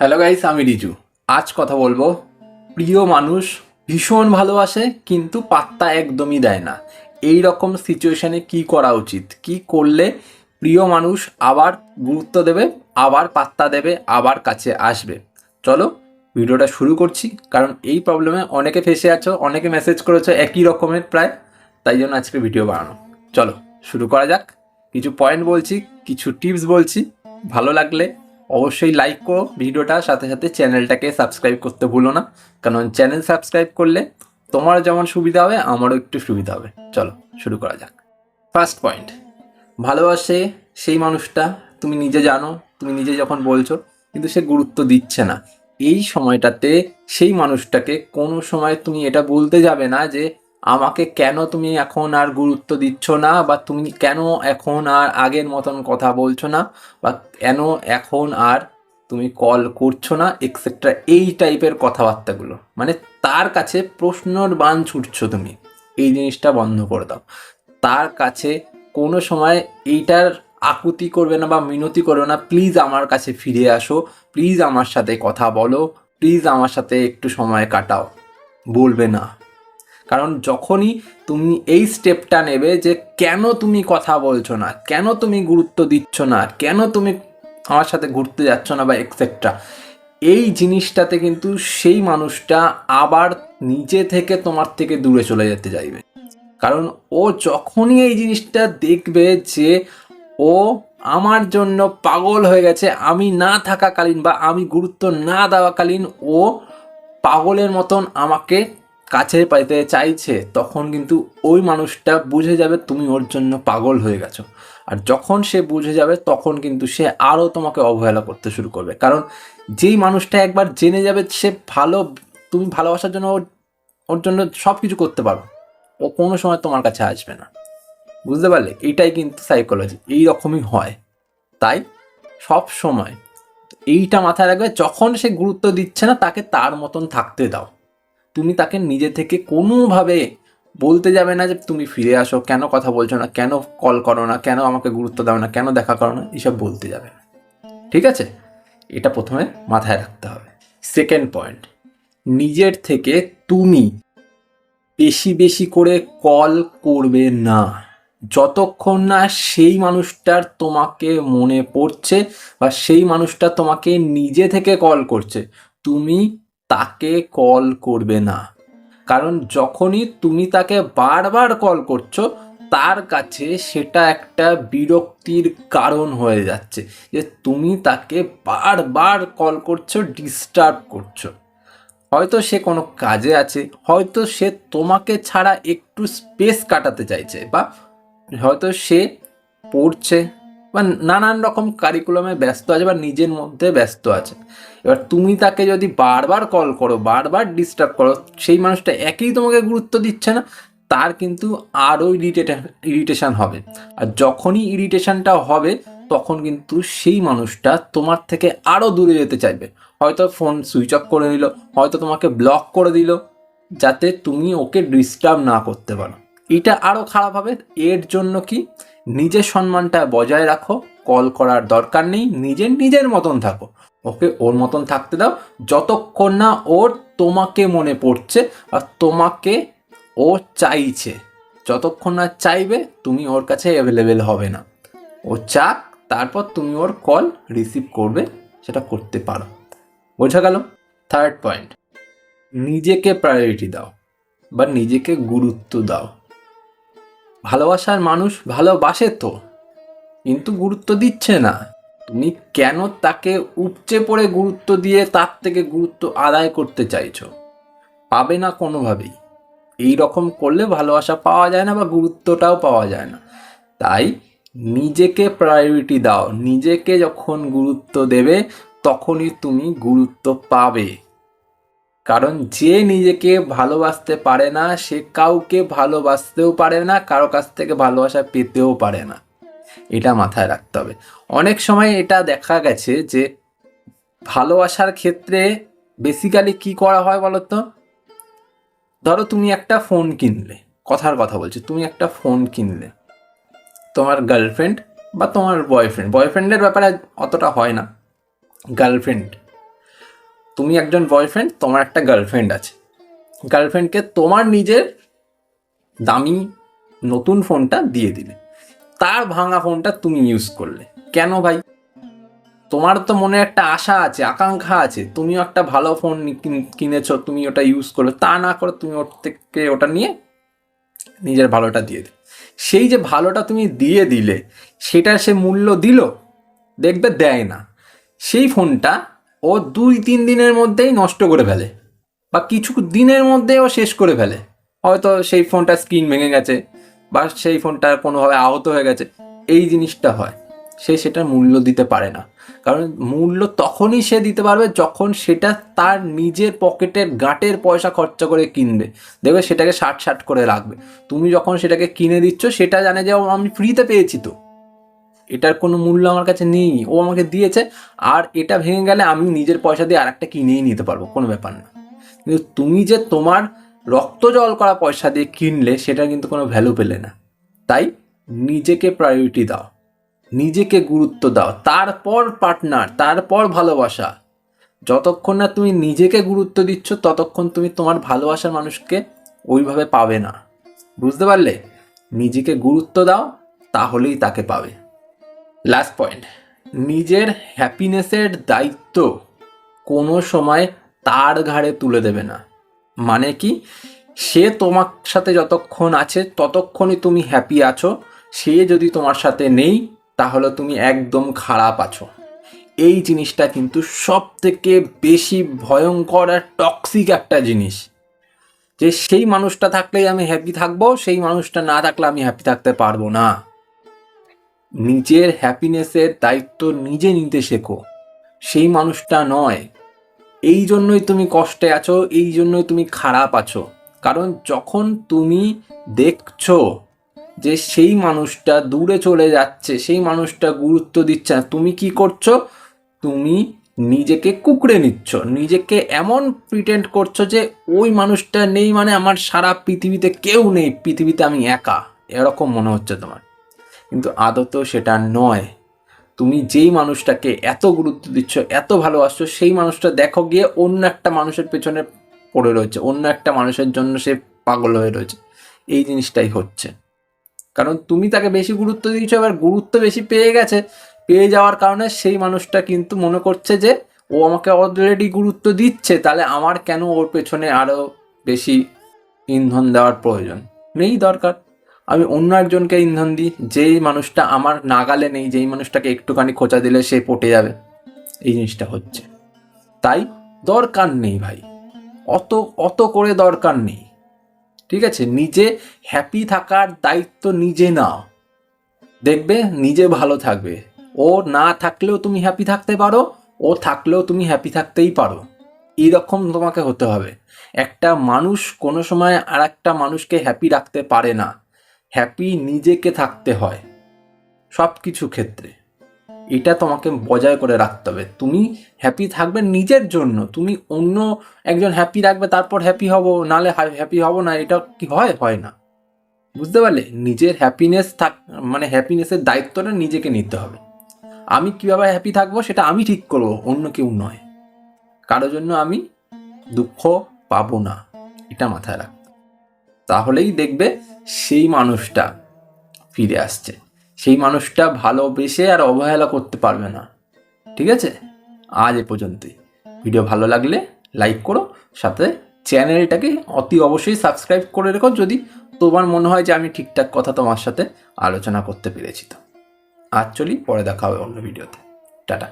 Hello guys আমি রিজু। আজ কথা বলব, প্রিয় মানুষ ভীষণ ভালোবাসে, কিন্তু পাত্তা একদমই দেয় না। এই রকম সিচুয়েশনে কি করা উচিত? কি করলে প্রিয় মানুষ আবার গুরুত্ব দেবে, আবার পাত্তা দেবে, আবার কাছে আসবে? চলো, ভিডিওটা শুরু করছি, কারণ এই প্রবলেমে অনেকে ফেসে আছো, অনেকে মেসেজ করেছ একই রকমের প্রায়, তাই জন্য আজকে ভিডিও বানানো। চলো, শুরু করা যাক। কিছু পয়েন্ট বলছি, কিছু টিপস বলছি, ভালো লাগলে অবশ্যই লাইক করো ভিডিওটা, সাথে সাথে চ্যানেলটাকে সাবস্ক্রাইব করতে ভুলো না। কারণ চ্যানেল সাবস্ক্রাইব করলে তোমার যেমন সুবিধা হবে, আমারও একটু সুবিধা হবে। চলো, শুরু করা যাক। ফার্স্ট পয়েন্ট ভালোবাসে সেই মানুষটা। তুমি নিজে জানো, তুমি নিজে যখন বলছো, কিন্তু সে গুরুত্ব দিচ্ছে না। এই সময়টাতে সেই মানুষটাকে কোনো সময় তুমি এটা বলতে যাবে না যে আমাকে কেন তুমি এখন আর গুরুত্ব দিচ্ছ না? বা তুমি কেন এখন আর আগের মতন কথা বলছো না? বা কেন এখন আর তুমি কল করছ না? এক্সেট্রা এই টাইপের কথাবার্তাগুলো। মানে তার কাছে প্রশ্নর বান ছুটছো তুমি। এই জিনিসটা বন্ধ করে দাও। তার কাছে কোনো সময় এইটার আকুতি করবে না বা মিনতি করবে না। প্লিজ আমার কাছে ফিরে আসো। প্লিজ আমার সাথে কথা বলো। প্লিজ আমার সাথে একটু সময় কাটাও। বলবে না। কারণ যখনই তুমি এই স্টেপটা নেবে যে কেন তুমি কথা বলছো না, কেন তুমি গুরুত্ব দিচ্ছ না, কেন তুমি আমার সাথে ঘুরতে যাচ্ছ না বা এক্সেট্রা এই জিনিসটাতে কিন্তু সেই মানুষটা আবার নিজে থেকে তোমার থেকে দূরে চলে যেতে চাইবে। কারণ ও যখনই এই জিনিসটা দেখবে যে ও আমার জন্য পাগল হয়ে গেছে, আমি না থাকাকালীন বা আমি গুরুত্ব না দেওয়াকালীন ও পাগলের মতন আমাকে কাছে পাইতে চাইছে, তখন কিন্তু ওই মানুষটা বুঝে যাবে তুমি ওর জন্য পাগল হয়ে গেছো। আর যখন সে বুঝে যাবে, তখন কিন্তু সে আরও তোমাকে অবহেলা করতে শুরু করবে। কারণ যেই মানুষটা একবার জেনে যাবে সে ভালো, তুমি ভালোবাসার জন্য ওর ওর জন্য সব কিছু করতে পারো ও কোনো সময় তোমার কাছে আসবে না। বুঝতে পারলে? এইটাই কিন্তু সাইকোলজি এই রকমই হয়। তাই সব সময় এইটা মাথায় রাখবে, যখন সে গুরুত্ব দিচ্ছে না, তাকে তার মতন থাকতে দাও। তুমি তাকে নিজে থেকে কোনোভাবে বলতে যাবে না যে তুমি ফিরে আসো, কেন কথা বলছো না, কেন কল করো না, কেন আমাকে গুরুত্ব দাও না, কেন দেখা করো না, এসব বলতে যাবে না। ঠিক আছে? এটা প্রথমে মাথায় রাখতে হবে। সেকেন্ড পয়েন্ট নিজের থেকে তুমি বেশি বেশি করে কল করবে না। যতক্ষণ না সেই মানুষটার তোমাকে মনে পড়ছে বা সেই মানুষটা তোমাকে নিজে থেকে কল করছে, তুমি তাকে কল করবে না। কারণ যখনই তুমি তাকে বারবার কল করছ, তার কাছে সেটা একটা বিরক্তির কারণ হয়ে যাচ্ছে যে তুমি তাকে বারবার কল করছ ডিস্টার্ব করছ। হয়তো সে কোনো কাজে আছে, হয়তো সে তোমাকে ছাড়া একটু স্পেস কাটাতে চাইছে বা হয়তো সে পড়ছে। বা নানান রকম কারিকুলামে ব্যস্ত আছে বা নিজের মধ্যে ব্যস্ত আছে। এবার তুমি তাকে যদি বারবার কল করো, বারবার ডিস্টার্ব করো, সেই মানুষটা একই তোমাকে গুরুত্ব দিচ্ছে না, তার কিন্তু আরও ইরিটেট ইরিটেশান হবে। আর যখনই ইরিটেশনটা হবে, তখন কিন্তু সেই মানুষটা তোমার থেকে আরও দূরে যেতে চাইবে। হয়তো ফোন সুইচ অফ করে নিল, হয়তো তোমাকে ব্লক করে দিল, যাতে তুমি ওকে ডিস্টার্ব না করতে পারো। এটা আরও খারাপ হবে, এর জন্য কি? নিজের সম্মানটা বজায় রাখো কল করার দরকার নেই নিজের নিজের মতন থাকো। ওকে, ওর মতন থাকতে দাও, যতক্ষণ না ওর তোমাকে মনে পড়ছে আর তোমাকে ও চাইছে। যতক্ষণ না চাইবে, তুমি ওর কাছে অ্যাভেলেবেল হবে না। ও চাক, তারপর তুমি ওর কল রিসিভ করবে, সেটা করতে পারো। বোঝা গেল? থার্ড পয়েন্ট নিজেকে প্রায়োরিটি দাও বা নিজেকে গুরুত্ব দাও। ভালোবাসার মানুষ ভালোবাসে তো। কিন্তু গুরুত্ব দিচ্ছে না। তুমি কেন তাকে উপচে পড়ে গুরুত্ব দিয়ে তার থেকে গুরুত্ব আদায় করতে চাইছো? পাবে না কোনোভাবেই। এই রকম করলে ভালোবাসা পাওয়া যায় না বা গুরুত্বটাও পাওয়া যায় না। তাই নিজেকে প্রায়োরিটি দাও। নিজেকে যখন গুরুত্ব দেবে, তখনই তুমি গুরুত্ব পাবে। কারণ যে নিজেকে ভালোবাসতে পারে না, সে কাউকে ভালোবাসতেও পারে না, কারও কাছ থেকে ভালোবাসা পেতেও পারে না। এটা মাথায় রাখতে হবে। অনেক সময় এটা দেখা গেছে যে ভালোবাসার ক্ষেত্রে বেসিক্যালি কি করা হয় বলতো? ধরো তুমি একটা ফোন কিনলে, কথার কথা বলছি, তুমি একটা ফোন কিনলে। তোমার গার্লফ্রেন্ড বা তোমার বয়ফ্রেন্ড বয়ফ্রেন্ডের ব্যাপারে অতটা হয় না। গার্লফ্রেন্ড তুমি একজন বয়ফ্রেন্ড তোমার একটা গার্লফ্রেন্ড আছে। গার্লফ্রেন্ডকে তোমার নিজের দামি নতুন ফোনটা দিয়ে দিলে। তার ভাঙা ফোনটা তুমি ইউজ করলে। কেন ভাই? তোমার তো মনে একটা আশা আছে, আকাঙ্ক্ষা আছে, তুমিও একটা ভালো ফোন কিনেছো, তুমি ওটা ইউজ করবে তা না করে তুমি ওর থেকে ওটা নিয়ে নিজের ভালোটা দিয়ে দিলে। সেই যে ভালোটা তুমি দিয়ে দিলে সেটার সে মূল্য দিল, দেখবে দেয় না। সেই ফোনটা ও দুই তিন দিনের মধ্যেই নষ্ট করে ফেলে। বা কিছু দিনের মধ্যে ও শেষ করে ফেলে। হয়তো সেই ফোনটা স্ক্রিন ভেঙে গেছে বা সেই ফোনটা কোনোভাবে আহত হয়ে গেছে। এই জিনিসটা হয়। সে সেটার মূল্য দিতে পারে না। কারণ মূল্য তখনই সে দিতে পারবে যখন সেটা তার নিজের পকেটের গাঁটের পয়সা খরচা করে কিনবে। দেখবে সেটাকে ষাট ষাট করে রাখবে। তুমি যখন সেটাকে কিনে দিচ্ছ, সেটা জানে যে আমি ফ্রিতে পেয়েছি তো। এটার কোনো মূল্য আমার কাছে নেই। ও আমাকে দিয়েছে, আর এটা ভেঙে গেলে আমি নিজের পয়সা দিয়ে আরেকটা কিনেই নিতে পারব, কোনো ব্যাপার না। কিন্তু তুমি যে তোমার রক্ত জল করা পয়সা দিয়ে কিনলে সেটা কিন্তু কোনো ভ্যালু পেলে না। তাই নিজেকে প্রায়োরিটি দাও, নিজেকে গুরুত্ব দাও, তারপর পার্টনার তারপর ভালোবাসা। যতক্ষণ না তুমি নিজেকে গুরুত্ব দিচ্ছ, ততক্ষণ তুমি তোমার ভালোবাসার মানুষকে ওইভাবে পাবে না। বুঝতে পারলে? নিজেকে গুরুত্ব দাও, তাহলেই তাকে পাবে। লাস্ট পয়েন্ট নিজের হ্যাপিনেসের দায়িত্ব কোনো সময় তার ঘাড়ে তুলে দেবে না। মানে কি? সে তোমার সাথে যতক্ষণ আছে, ততক্ষণই তুমি হ্যাপি আছো। সে যদি তোমার সাথে নেই, তাহলে তুমি একদম খারাপ আছো। এই জিনিসটা কিন্তু সব থেকে বেশি ভয়ঙ্কর আর টক্সিক একটা জিনিস। যে সেই মানুষটা থাকলেই আমি হ্যাপি থাকব, সেই মানুষটা না থাকলে আমি হ্যাপি থাকতে পারব না। নিজের হ্যাপিনেসের দায়িত্ব নিজে নিতে শেখো। সেই মানুষটা নয়। এই জন্যই তুমি কষ্টে আছো, এই জন্যই তুমি খারাপ আছো। কারণ যখন তুমি দেখছ যে সেই মানুষটা দূরে চলে যাচ্ছে, সেই মানুষটা গুরুত্ব দিচ্ছে না, তুমি কি করছ? তুমি নিজেকে কুকড়ে নিচ্ছ। নিজেকে এমন প্রিটেন্ড করছ যে ওই মানুষটা নেই মানে আমার সারা পৃথিবীতে কেউ নেই, পৃথিবীতে আমি একা। এরকম মনে হচ্ছে তোমার। কিন্তু আদত সেটা নয়। তুমি যেই মানুষটাকে এত গুরুত্ব দিচ্ছ, এত ভালোবাসছো, সেই মানুষটা দেখো গিয়ে অন্য একটা মানুষের পেছনে পড়ে রয়েছে, অন্য একটা মানুষের জন্য সে পাগল হয়ে রয়েছে। এই জিনিসটাই হচ্ছে। কারণ তুমি তাকে বেশি গুরুত্ব দিয়েছ, এবার গুরুত্ব বেশি পেয়ে গেছে, পেয়ে যাওয়ার কারণে সেই মানুষটা কিন্তু মনে করছে যে, ও আমাকে অলরেডি গুরুত্ব দিচ্ছে, তাহলে আমার কেন ওর পেছনে আরও বেশি ইন্ধন দেওয়ার প্রয়োজন? নেই দরকার। আমি অন্য একজনকে ইন্ধন দিই, যেই মানুষটা আমার নাগালে নেই, যেই মানুষটাকে একটুখানি খোঁচা দিলে সে পটে যাবে। এই জিনিসটা হচ্ছে। তাই দরকার নেই ভাই। অত অত করে দরকার নেই। ঠিক আছে? নিজে হ্যাপি থাকার দায়িত্ব নিজে নাও। দেখবে নিজে ভালো থাকবে। ও না থাকলেও তুমি হ্যাপি থাকতে পারো, ও থাকলেও তুমি হ্যাপি থাকতেই পারো। এইরকম তোমাকে হতে হবে। একটা মানুষ কোনো সময় আর একটা মানুষকে হ্যাপি রাখতে পারে না। হ্যাপি নিজেকে থাকতে হয়। সব কিছু ক্ষেত্রে। এটা তোমাকে বজায় করে রাখতে হবে। তুমি হ্যাপি থাকবে নিজের জন্য। তুমি অন্য একজন হ্যাপি রাখবে, তারপর হ্যাপি হব, নালে হ্যাপি হব না, এটা কি হয়? হয় না। বুঝতে পারলে? নিজের হ্যাপিনেস থাক মানে হ্যাপিনেসের দায়িত্বটা নিজেকে নিতে হবে। আমি কীভাবে হ্যাপি থাকব সেটা আমি ঠিক করব, অন্য কেউ নয়। কারও জন্য আমি দুঃখ পাবো না। এটা মাথায় রাখ তাহলেই দেখবে সেই মানুষটা ফিরে আসছে। সেই মানুষটা ভালোবেসে আর অবহেলা করতে পারবে না। ঠিক আছে? আজ এ পর্যন্তই। ভিডিও ভালো লাগলে লাইক করো, সাথে চ্যানেলটাকে অতি অবশ্যই সাবস্ক্রাইব করে রেখো যদি তোমার মনে হয় যে আমি ঠিকঠাক কথা তোমার সাথে আলোচনা করতে পেরেছি তো। আজ চলি, পরে দেখা হবে অন্য ভিডিওতে। টাটা।